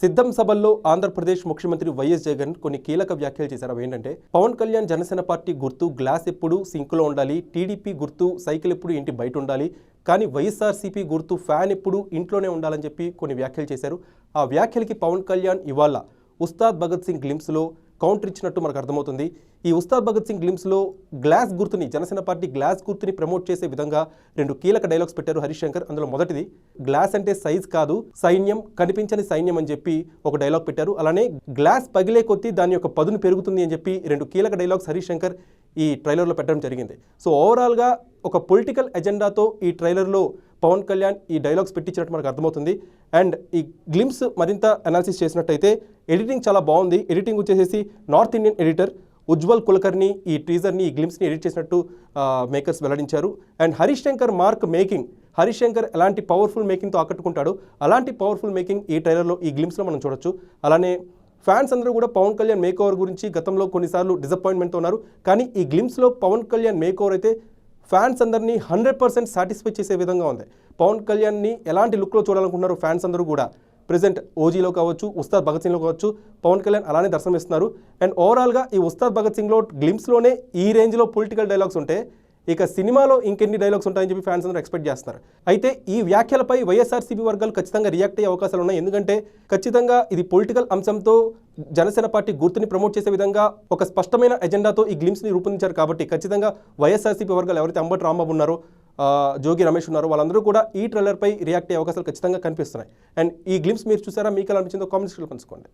సిద్ధం సభల్లో ఆంధ్రప్రదేశ్ ముఖ్యమంత్రి వైఎస్ జగన్ కొన్ని కీలక వ్యాఖ్యలు చేశారు. అవి ఏంటంటే పవన్ కళ్యాణ్ జనసేన పార్టీ గుర్తు గ్లాస్ ఎప్పుడు సింక్లో ఉండాలి టీడీపీ గుర్తు సైకిల్ ఎప్పుడు ఇంటి బయట ఉండాలి కానీ వైఎస్ఆర్సీపీ గుర్తు ఫ్యాన్ ఎప్పుడు ఇంట్లోనే ఉండాలని చెప్పి కొన్ని వ్యాఖ్యలు చేశారు. ఆ వ్యాఖ్యలకి పవన్ కళ్యాణ్ ఇవాళ ఉస్తాద్ భగత్ సింగ్ గ్లిమ్స్లో కౌంటర్ ఇచ్చినట్టు మనకు అర్థమవుతుంది. ఈ ఉస్తాద్ భగత్ సింగ్ గ్లిమ్స్లో గ్లాస్ గుర్తుని జనసేన పార్టీ గ్లాస్ గుర్తుని ప్రమోట్ చేసే విధంగా రెండు కీలక డైలాగ్స్ పెట్టారు హరీష్ శంకర్ అందులో మొదటిది గ్లాస్ అంటే సైజ్ కాదు సైన్యం కనిపించని సైన్యం అని చెప్పి ఒక డైలాగ్ పెట్టారు. అలానే గ్లాస్ పగిలే కొద్దీ దాని యొక్క పదును పెరుగుతుంది అని చెప్పి రెండు కీలక డైలాగ్స్ హరీష్ శంకర్ ఈ ట్రైలర్లో పెట్టడం జరిగింది. సో ఓవరాల్గా ఒక పొలిటికల్ ఎజెండాతో ఈ ట్రైలర్లో పవన్ కళ్యాణ్ ఈ డైలాగ్స్ పెట్టించినట్టు మనకు అర్థమవుతుంది. అండ్ ఈ గ్లిమ్స్ మరింత అనాలిసిస్ చేసినట్టయితే ఎడిటింగ్ చాలా బాగుంది. ఎడిటింగ్ వచ్చేసేసి north Indian editor Ujwal Kulkarni ఈ టీజర్ని ఈ గ్లిమ్స్ని ఎడిట్ చేసినట్టు మేకర్స్ వెల్లడించారు. And Harish Shankar mark making. Harish Shankar ఎలాంటి పవర్ఫుల్ మేకింగ్తో ఆకట్టుకుంటాడు అలాంటి పవర్ఫుల్ మేకింగ్ ఈ ట్రైలర్లో ఈ గ్లిమ్స్లో మనం చూడొచ్చు. అలానే ఫ్యాన్స్ అందరూ కూడా పవన్ కళ్యాణ్ మేక్ ఓవర్ గురించి గతంలో కొన్నిసార్లు డిసప్పాయింట్మెంట్తో ఉన్నారు. కానీ ఈ గ్లిమ్స్లో పవన్ కళ్యాణ్ మేక్ ఓవర్ అయితే ఫ్యాన్స్ అందరినీ హండ్రెడ్ పర్సెంట్ సాటిస్ఫై చేసే విధంగా ఉంది. పవన్ కళ్యాణ్ని ఎలాంటి లుక్లో చూడాలనుకుంటున్నారు ఫ్యాన్స్ అందరూ కూడా. ప్రజెంట్ ఓజీలో కావచ్చు ఉస్తాద్ భగత్ సింగ్లో కావచ్చు పవన్ కళ్యాణ్ అలానే దర్శనమిస్తున్నారు అండ్ ఓవరాల్గా ఈ ఉస్తాద్ భగత్ సింగ్లో గ్లిమ్స్లోనే ఈ రేంజ్లో పొలిటికల్ డైలాగ్స్ ఉంటే ఇక సినిమాలో ఇంకెన్ని డైలాగ్స్ ఉంటాయని చెప్పి ఫ్యాన్స్ అందరూ ఎక్స్పెక్ట్ చేస్తున్నారు. అయితే ఈ వ్యాఖ్యలపై వైఎస్ఆర్సీపీ వర్గాలు ఖచ్చితంగా రియాక్ట్ అయ్యే అవకాశాలు ఉన్నాయి. ఎందుకంటే ఖచ్చితంగా ఇది పొలిటికల్ అంశంతో జనసేన పార్టీ గుర్తుని ప్రమోట్ చేసే విధంగా ఒక స్పష్టమైన ఎజెండాతో ఈ గ్లిమ్స్ని రూపొందించారు. కాబట్టి ఖచ్చితంగా వైఎస్ఆర్సీపీ వర్గాలు ఎవరైతే అంబటి రాంబాబు ఉన్నారో జోగి రమేష్ ఉన్నారు. వాళ్ళందరూ కూడా ఈ ట్రైలర్పై రియాక్ట్ అయ్యే అవకాశాలు ఖచ్చితంగా కనిపిస్తున్నాయి. అండ్ ఈ గ్లిమ్స్ మీరు చూసారా? మీకు ఎలా అనిపించిందో కామెంట్స్లో పంచుకోండి.